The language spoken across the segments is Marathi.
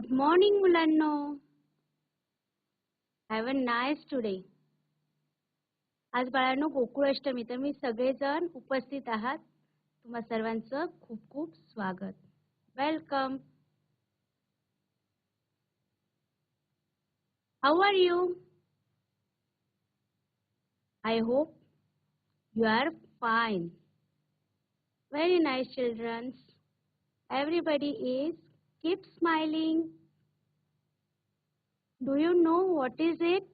गुड मॉर्निंग मुलांनो हॅव अ नाईस टुडे आज बाळांनो गोकुळाष्टमी. तर मी सगळेजण उपस्थित आहात. तुम्हा सर्वांचं खूप खूप स्वागत. Welcome how are you I hope you are fine very nice childrens everybody is keep smiling. Do you know what is it?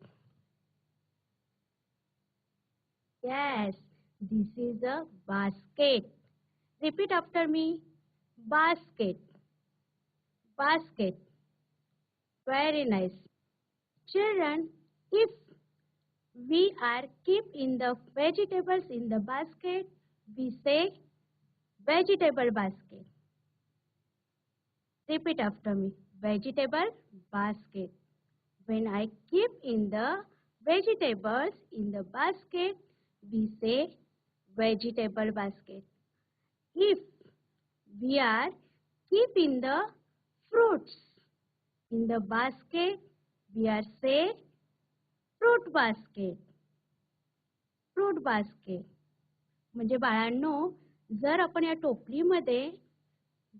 Yes, this is a basket. Repeat after me. Basket. Basket. Very nice. Children, if we are keep in the vegetables in the basket, we say vegetable basket. Repeat after me. Vegetable basket. When I keep in the vegetables in the basket, we say vegetable basket. If we are keep in the fruits in the basket, we are say fruit basket. Fruit basket. म्हणजे बाळांनो जर आपण या टोपलीमध्ये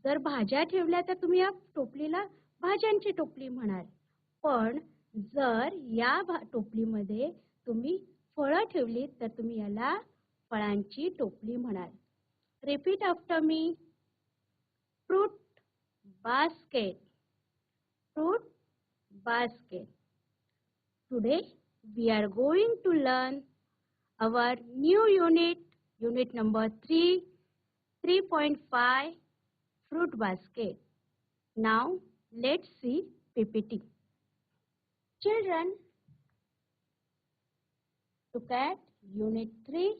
जर भाज्या ठेवल्या तर तुम्ही या टोपलीला भाज्यांची टोपली म्हणाल. पण जर या टोपलीमध्ये तुम्ही फळं ठेवली तर तुम्ही याला फळांची टोपली म्हणाल. Repeat after me fruit basket fruit basket today we are going to learn our new unit unit number three three point five fruit basket. Now let's see PPT. Children, look at Unit 3,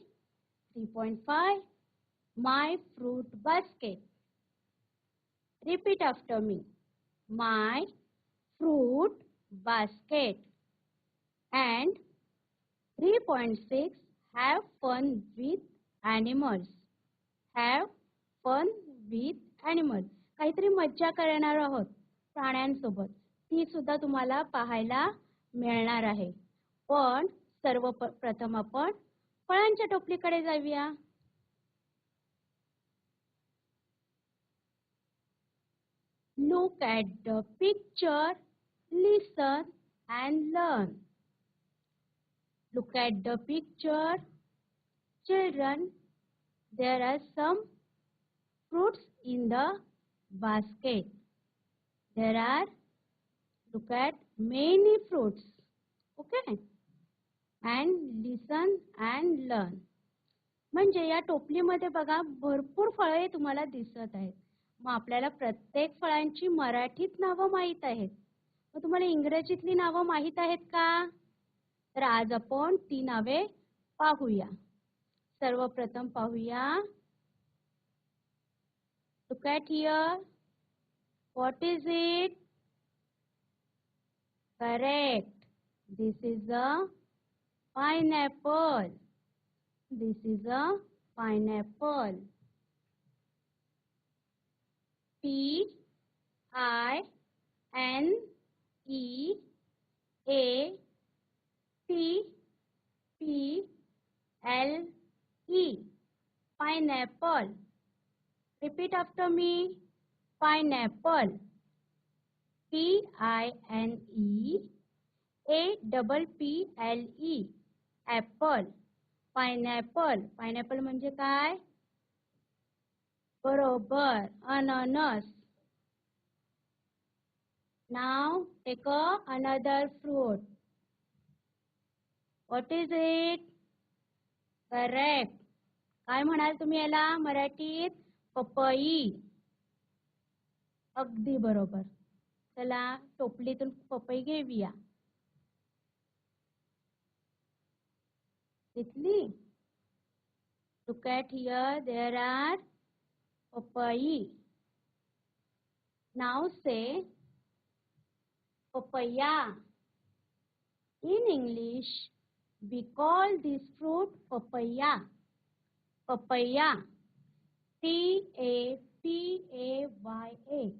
3.5, My Fruit Basket. Repeat after me. My fruit basket. And 3.6, Have fun with animals. Have fun with animal काहीतरी मज्जा करणार आहोत प्राण्यांसोबत. ती सुद्धा तुम्हाला पाहायला मिळणार आहे. पण सर्व प्रथम आपण फळांच्या टोपलीकडे जाऊया. Look at the picture listen and learn look at the picture children there are some fruits in the basket. There are, look at many fruits. Okay? And listen and learn. म्हणजे या टोपलीमध्ये बघा भरपूर फळे तुम्हाला दिसत आहेत मग आपल्याला प्रत्येक फळांची मराठीत नावं माहीत आहेत मग तुम्हाला इंग्रजीतली नावं माहीत आहेत का तर आज आपण ती नावे पाहूया सर्वप्रथम पाहूया Look at here. What is it? Correct. This is a pineapple. This is a pineapple. P I N E A P P L E pineapple repeat after me pineapple P I N E A double P L E apple pineapple pineapple म्हणजे काय? बरोबर. अननस now take another fruit what is it correct काय म्हणाल तुम्ही याला? मराठीत? पपई. अगदी बरोबर. चला टोपलीतून पपई घेऊया. घेतली? Look at here there are पपई. Now say papaya. In English we call this fruit papaya. Papaya. P A P A Y A.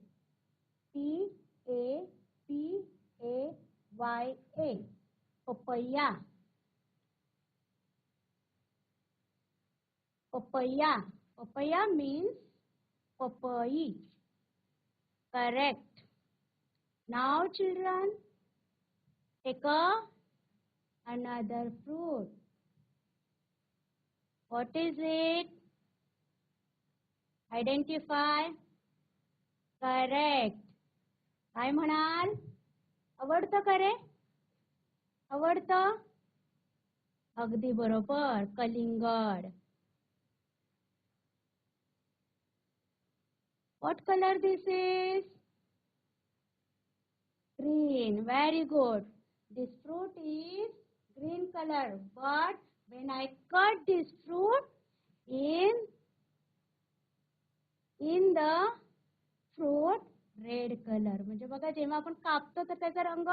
P A P A Y A. Papaya. Papaya. Papaya means papaya. Correct. Now children, take a another fruit. What is it? Identify correct काय म्हणाल? आवडतं करे आवडतं? अगदी बरोबर. कलिंगड. What colour this is green very good this fruit is green colour but when I cut this fruit in in the fruit red colour म्हणजे बघा जेव्हा आपण कापतो तर त्याचा रंग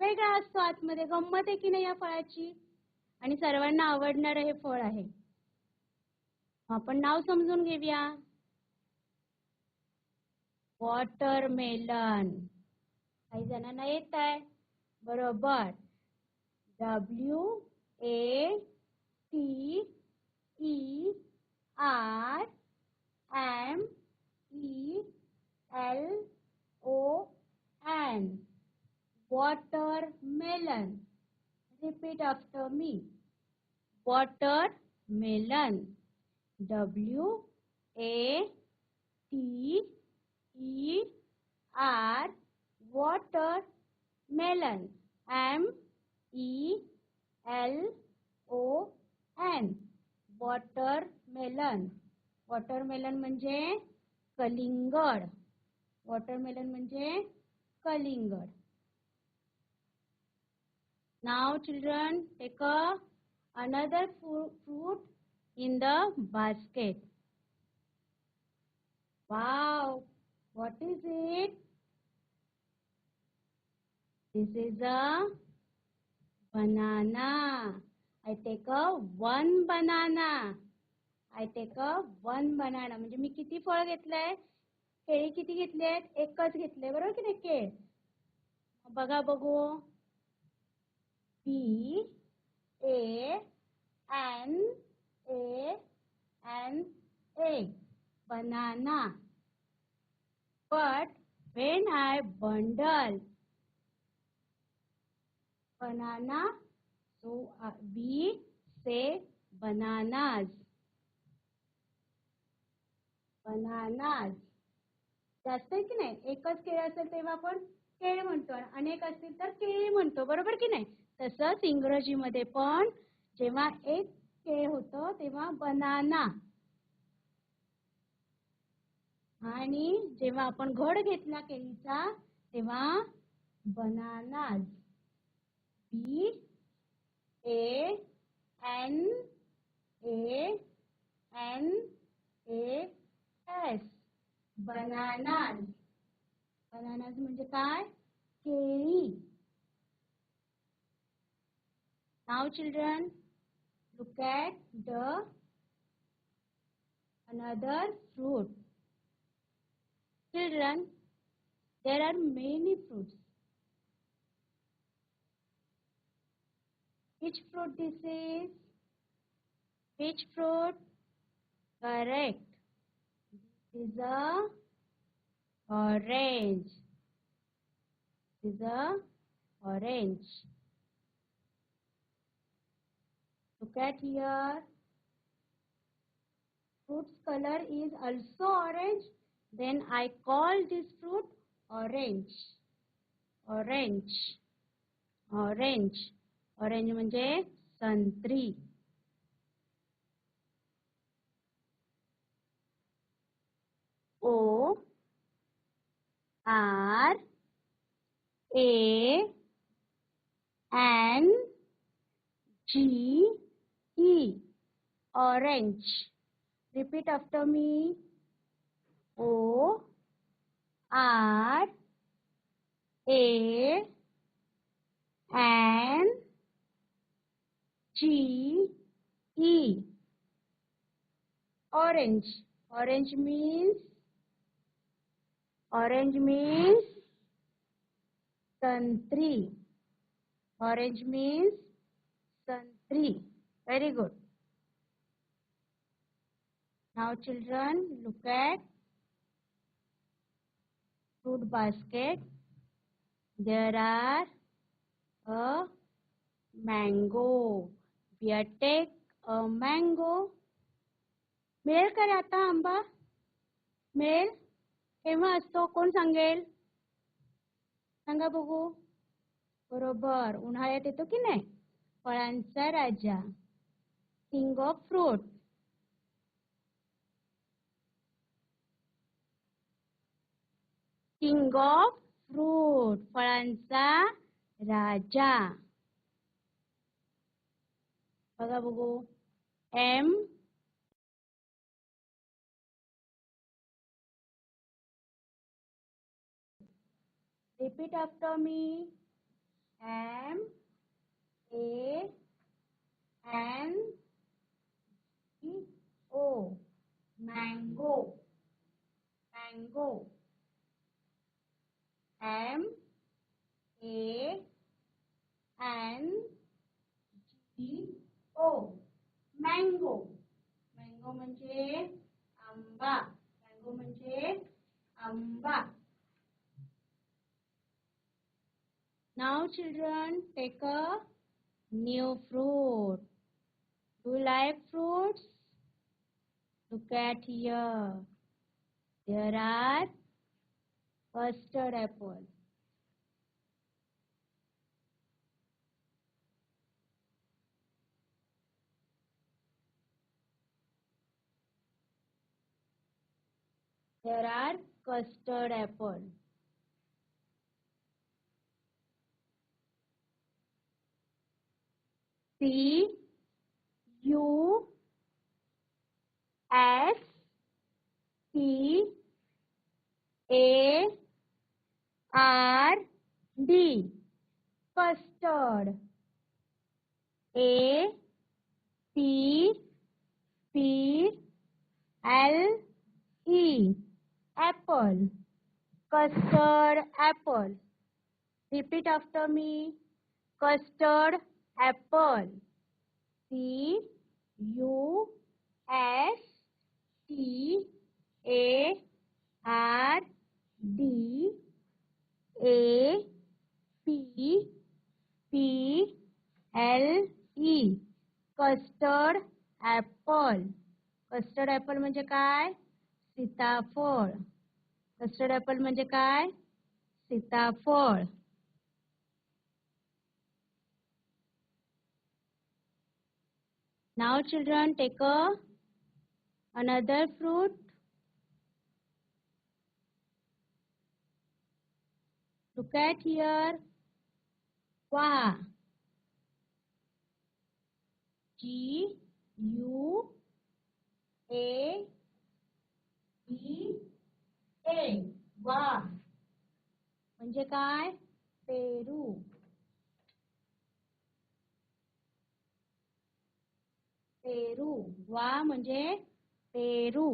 वेगळा असतो आतमध्ये. गंमत आहे की नाही या फळाची? आणि सर्वांना आवडणारं हे फळ आहे. आपण नाव समजून घेऊया. वॉटरमेलन. काही जणांना येत आहे बरोबर. W A T E R M E L O N watermelon repeat after me watermelon w a t E R watermelon M E L O N watermelon म्हणजे कलिंगड म्हणजे कलिंगड now children take a another fruit in the basket wow What is it? This is a banana. I take a one banana. I take a one banana. म्हणजे मी किती फळ घेतलंय? केळी किती घेतली आहेत? एकच घेतले बरोबर की नाही केळ? बघा बघू. B A N A N A banana but when I bundle banana, so we say bananas. Bananas. जास्त आहे की नाही? एकच केळ असेल तेव्हा आपण केळ म्हणतो अनेक असतील तर केळी म्हणतो बरोबर की नाही? तसंच इंग्रजीमध्ये पण जेव्हा एक केळ होतं तेव्हा बनाना. आणि जेव्हा आपण घड घेतला केळीचा तेव्हा bananas. B A N A N A S bananas bananas म्हणजे काय केळी नाव children look at the another fruit Children, there are many fruits. Which fruit this is? Which fruit? Correct. This is a orange. This is a orange. Look at here. Fruit's color is also orange. Then I call this fruit orange. Orange. Orange. Orange म्हणजे संत्री. O R A N G E orange. Repeat after me. O R A N G E orange orange means orange means संत्री orange means santri very good now children look at fruit basket there are a mango we are take a mango मिळेल का रे आता आंबा मिळेल केव्हा असतो? कोण सांगेल? सांगा बघू. बरोबर. उन्हाळ्यात येतो की नाही? फळांचा राजा. King of fruit king of fruit फळांचा राजा. बघा बघू. M Repeat after me. M A N G O mango mango M A N G O mango mango म्हणजे आंबा mango म्हणजे आंबा Now children take a new fruit. Do you like fruits? Look at here. There are custard apple. There are custard apple. C U S T A R D custard A T P L E apple custard apple repeat after me custard apple. C U S T A R D A P P L E. Custard apple. Custard apple म्हणजे काय? सीताफळ. कस्टर्ड ऍपल म्हणजे काय? सीताफळ. Now children take a another fruit. Look at here. Wow. G U A B A वा म्हणजे काय पेरू पेरू. वा मज़े पेरू.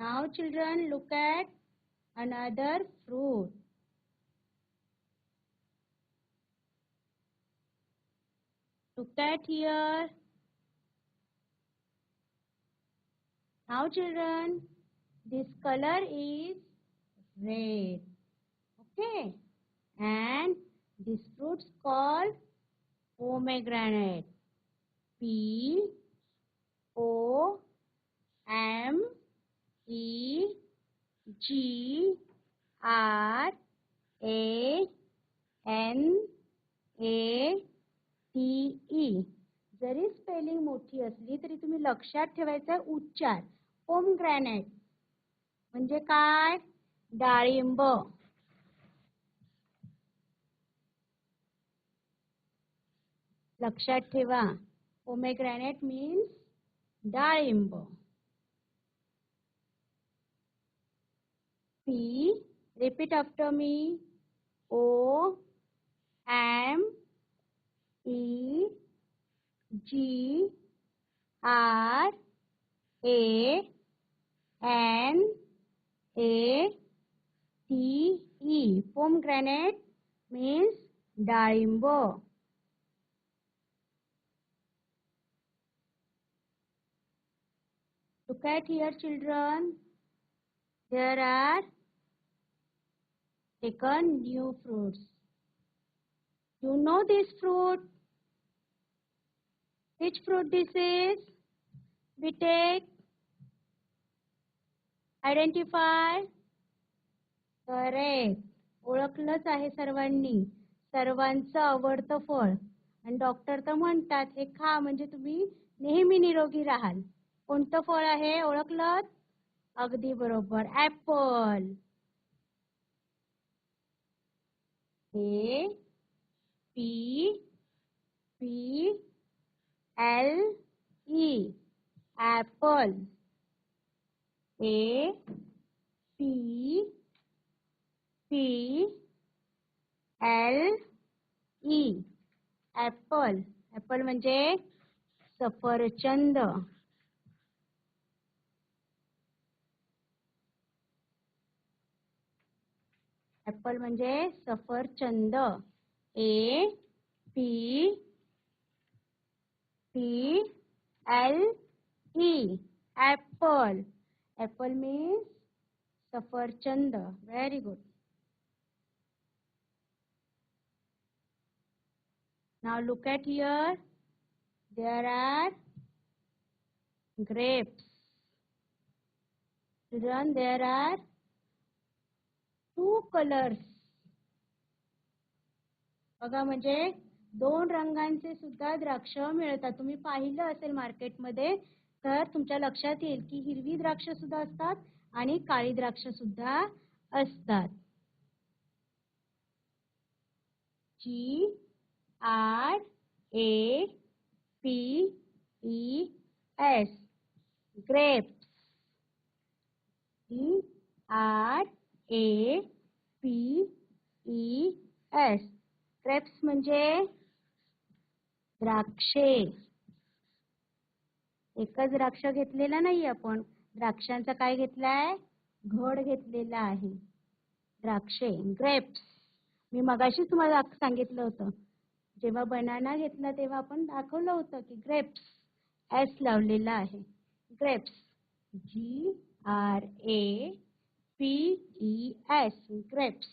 Now children look at another fruit look at here now children this colour is red okay and this fruit's call pomegranate P O M E G R A N A T E जरी स्पेलिंग मोठी असली तरी तुम्ही लक्षात ठेवायचं आहे उच्चार. ओम ग्रॅनेट म्हणजे काय? डाळिंब. लक्षात ठेवा. पोमेग्रॅनेट मीन्स डाळिंब. P repeat after me O M E G R A, N, A, T E. Pomegranate means डाळिंब. Look at here children. There are taken new fruits. You know this fruit? Which fruit this is? We take. Identify. Correct. ओळखलंच आहे सर्वांनी सर्वांचं आवडतं फळ आणि डॉक्टर तर म्हणतात हे खा म्हणजे तुम्ही नेहमी निरोगी राहाल कोणतं फळ आहे ओळखलं? अगदी बरोबर. Apple A P P L E. Apple A P P L E. Apple apple म्हणजे सफरचंद. एप्पल सफरचंद. A P P L E apple apple means सफरचंद. Very good now look at here there are grapes children there are two colours बघा म्हणजे दोन रंगांचे सुद्धा द्राक्ष मिळतात. तुम्ही पाहिलं असेल मार्केटमध्ये तर तुमच्या लक्षात येईल की हिरवी द्राक्ष सुद्धा असतात आणि काळी द्राक्ष सुद्धा असतात. G R A P E S grapes G R A P E S grapes म्हणजे द्राक्षे. एकच द्राक्ष घेतलेला नाही आपण. द्राक्षांचा काय घेतलाय? घड घेतलेला आहे. द्राक्षे ग्रेप्स मी मगाशीच तुम्हाला सांगितलं होतं. जेव्हा बनाना घेतला तेव्हा आपण दाखवलं होतं की ग्रेप्स एस लावलेला आहे. Grapes G R A E S grapes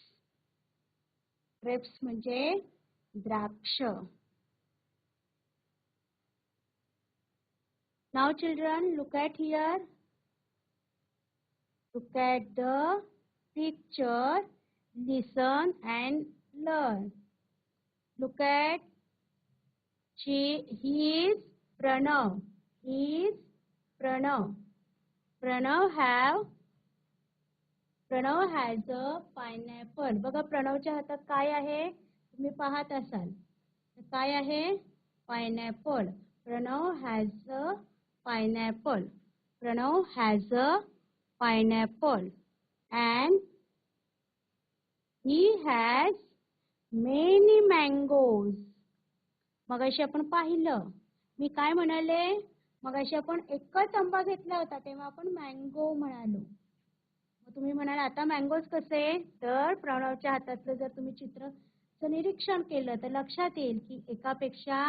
grapes म्हणजे द्राक्ष Now children, look at here. Look at the picture, listen and learn. Look at she, he is Pranav. He is Pranav. Pranav have Pranav has a pineapple बघा प्रणवच्या हातात काय आहे? तुम्ही पाहत असाल. काय आहे? Pineapple Pranav has a pineapple Pranav has a pineapple and he has many mangoes मगाशी आपण पाहिलं. मी काय म्हणाले? मगाशी आपण एकच आंबा घेतला होता तेव्हा आपण मँगो म्हणालो. तुम्ही म्हणाल आता मँगोज कसे तर प्रणवच्या हातातलं जर तुम्ही चित्रचं निरीक्षण केलं तर लक्षात येईल की एकापेक्षा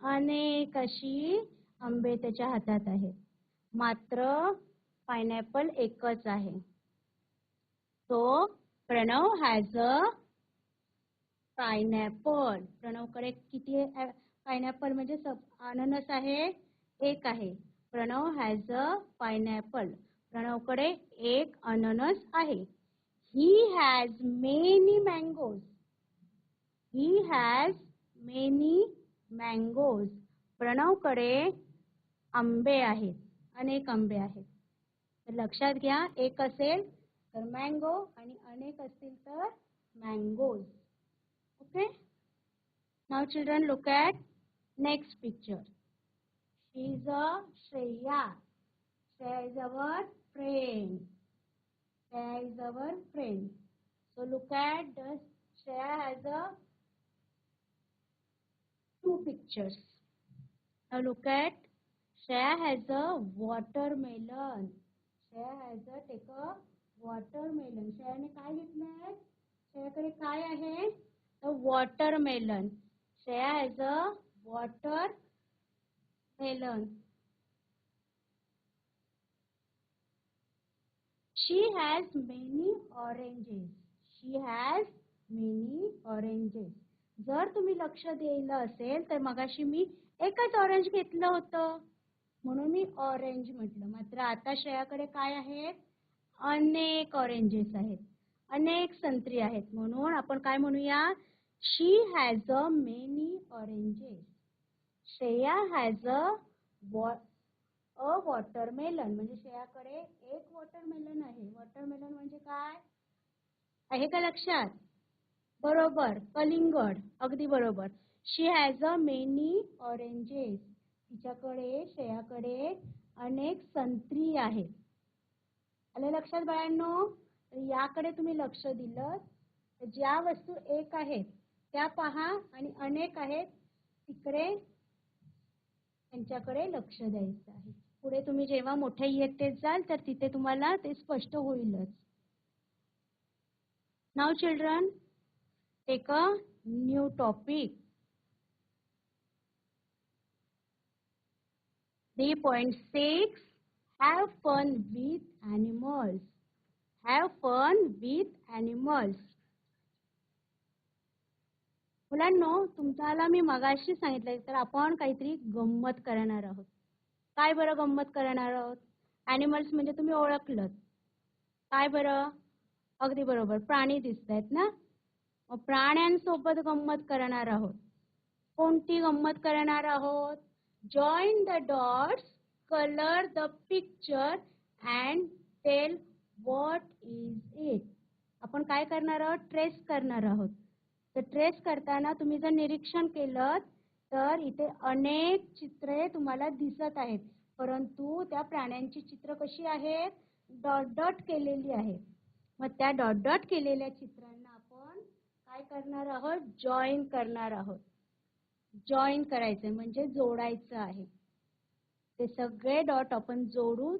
अनेक अशी आंबे त्याच्या हातात आहेत. मात्र पायनॅपल एकच आहे. तो प्रणव हॅज अ पायनॅपल प्रणवकडे किती पायनॅपल म्हणजे अननस आहे एक आहे. प्रणव हॅज अ पायनॅपल प्रणवकडे एक अननस आहे. He has many mangoes he has many mangoes प्रणवकडे आंबे आहेत. अनेक आंबे आहेत. तर लक्षात घ्या एक असेल तर मँगो आणि अनेक असतील तर mangoes okay now children look at next picture she is a Shreya Shreya is our friend Shreya is our friend so look at the Shreya has a two pictures. Now look at Shreya has a watermelon Shreya has a take a watermelon श्रेयाने काय घेतलंय श्रेयाकडे काय आहे? Watermelon Shreya has a water melon She has many oranges. She has many oranges. जर तुम्ही लक्ष द्यायला असेल तर मगाशी मी एकच ऑरेंज घेतलं होतं. म्हणून मी ऑरेंज म्हटलं. मात्र आता श्रेयाकडे काय आहेत? अनेक ऑरेंजेस आहेत. अनेक संत्री आहेत. म्हणून आपण काय म्हणूया? She has a many oranges Shreya has a a watermelon म्हणजे श्रेयाकडे एक वॉटरमेलन आहे. वॉटरमेलन म्हणजे काय? आहे का लक्षात? बरोबर कलिंगड अगदी बरोबर. She has a many oranges तिच्याकडे श्रेयाकडे अनेक संत्री आहेत. आलं लक्षात बाळांनो? याकडे तुम्ही लक्ष दिलं तर ज्या वस्तू एक आहेत त्या पहा आणि अनेक आहेत. तिकडे त्यांच्याकडे लक्ष द्यायचं आहे. पुढे तुम्ही जेव्हा मोठ्या इयत्तेत जाल तर तिथे तुम्हाला ते स्पष्ट होईलच. Now children take a new topic three point six have fun with animals have fun with animals मुलांनो तुम्हाला मी मगाशी सांगितलं तर आपण काहीतरी गंमत करणार आहोत. काय बरं गंमत करणार आहोत? ॲनिमल्स म्हणजे तुम्ही ओळखलं काय बरं? अगदी बरोबर प्राणी दिसत आहेत ना? मग प्राण्यांसोबत गंमत करणार आहोत. कोणती गंमत करणार आहोत? Join the dots colour the picture and tell what is it आपण काय करणार आहोत? ट्रेस करणार आहोत. तर ट्रेस करताना तुम्ही जर निरीक्षण केलं तर इथे अनेक चित्रे तुम्हाला दिसत आहेत. परंतु त्या प्राण्यांची चित्र कशी आहेत? डॉट डॉट केलेली आहेत मग त्या डॉट डॉट केलेल्या चित्रांना आपण काय करणार आहोत? जॉईन करणार आहोत. जॉईन करायचं म्हणजे जोडायचं आहे. ते सगळे डॉट आपण जोडून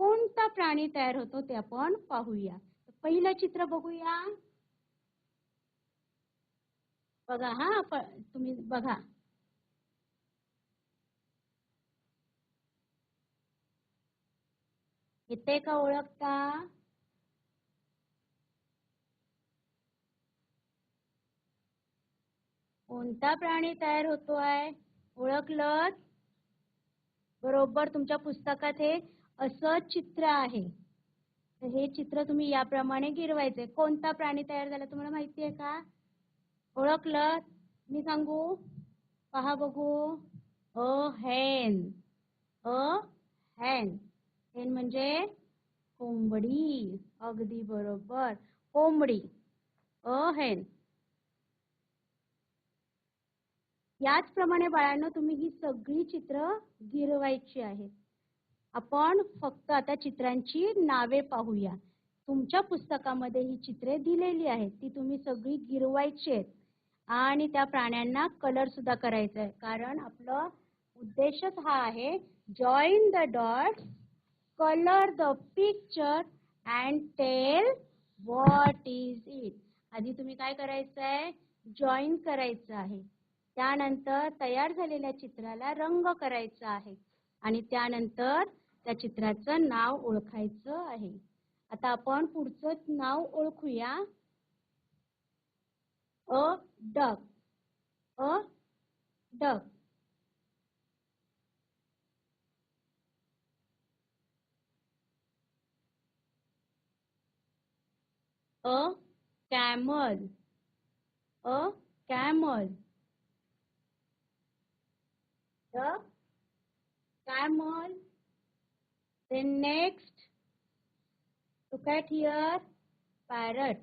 कोणता प्राणी तयार होतो ते आपण पाहूया. पहिलं चित्र बघूया. बघा हा तुम्ही बघा. येते का ओळखता? कोणता प्राणी तयार होतो आहे? ओळखलं बरोबर तुमच्या पुस्तकात हे असं चित्र आहे. तर हे चित्र तुम्ही याप्रमाणे गिरवायचे कोणता प्राणी तयार झाला? तुम्हाला माहिती आहे का? ओळखलं मी सांगू? पहा बघू. अ हॅन अ हॅन हेन म्हणजे कोंबडी. अगदी बरोबर. कोंबडी. अ हेन. याचप्रमाणे बाळांनो तुम्ही ही सगळी चित्र गिरवायची आहेत. आपण फक्त आता चित्रांची नावे पाहूया. तुमच्या पुस्तकामध्ये ही चित्रे दिलेली आहेत. ती तुम्ही सगळी गिरवायची आहेत. आणि त्या प्राण्यांना कलर सुद्धा करायचा आहे कारण आपलं उद्देशच हा आहे join the dots colour the picture and tell what is it आधी तुम्ही काय करायचं आहे? जॉईन करायचं आहे. त्यानंतर तयार झालेल्या चित्राला रंग करायचा आहे. आणि त्यानंतर त्या चित्राचं नाव ओळखायचं आहे. आता आपण पुढचं नाव ओळखूया. A duck. A duck. a camel a camel the camel then next look at here parrot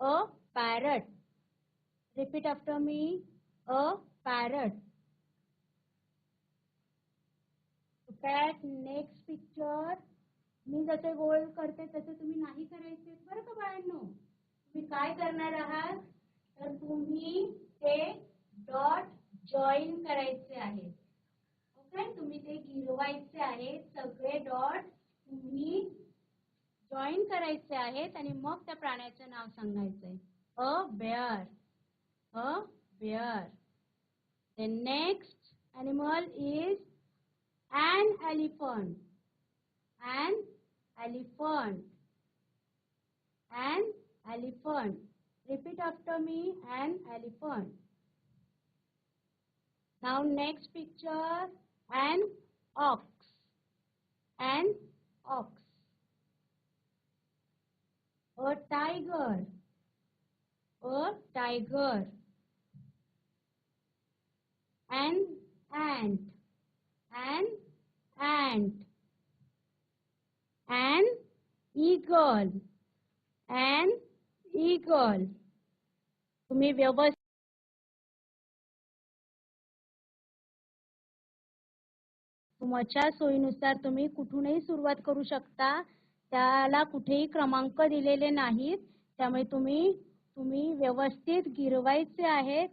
a parrot. Repeat after me a parrot. Look at next picture मी जसे गोल करते तसे तुम्ही नाही करायचे. बरं का बाळांनो? तुम्ही काय करणार आहात? तर तुम्ही ते डॉट जॉईन करायचे आहे. ओके तुम्ही ते गिरवायचे आहेत सगळे डॉट तुम्ही जॉईन करायचे आहेत आणि मग त्या प्राण्याचं नाव सांगायचंय. A bear a bear The next animal is an elephant. An elephant. An elephant. Repeat after me. An elephant. Now next picture. An ox. An ox. A tiger. A tiger. An ant. An ant. An eagle. An eagle. तुम्ही व्यवस्थित तुमच्या सोयीनुसार तुम्ही कुठूनही सुरुवात करू शकता त्याला कुठेही क्रमांक दिलेले नाहीत त्यामुळे तुम्ही तुम्ही व्यवस्थित गिरवायचे आहे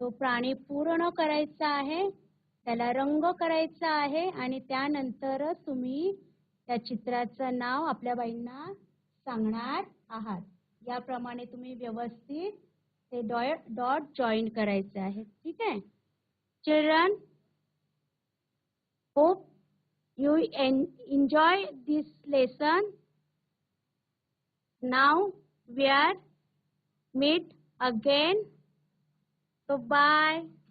तो प्राणी पूर्ण करायचा आहे त्याला रंग करायचा आहे आणि त्यानंतरच तुम्ही त्या चित्राचं नाव आपल्या बाईंना सांगणार आहात याप्रमाणे तुम्ही व्यवस्थित ते डॉट डॉट जॉईन करायचे आहे ठीक आहे चिल्ड्रन होप यू एन enjoy this lesson now we meet again again. So.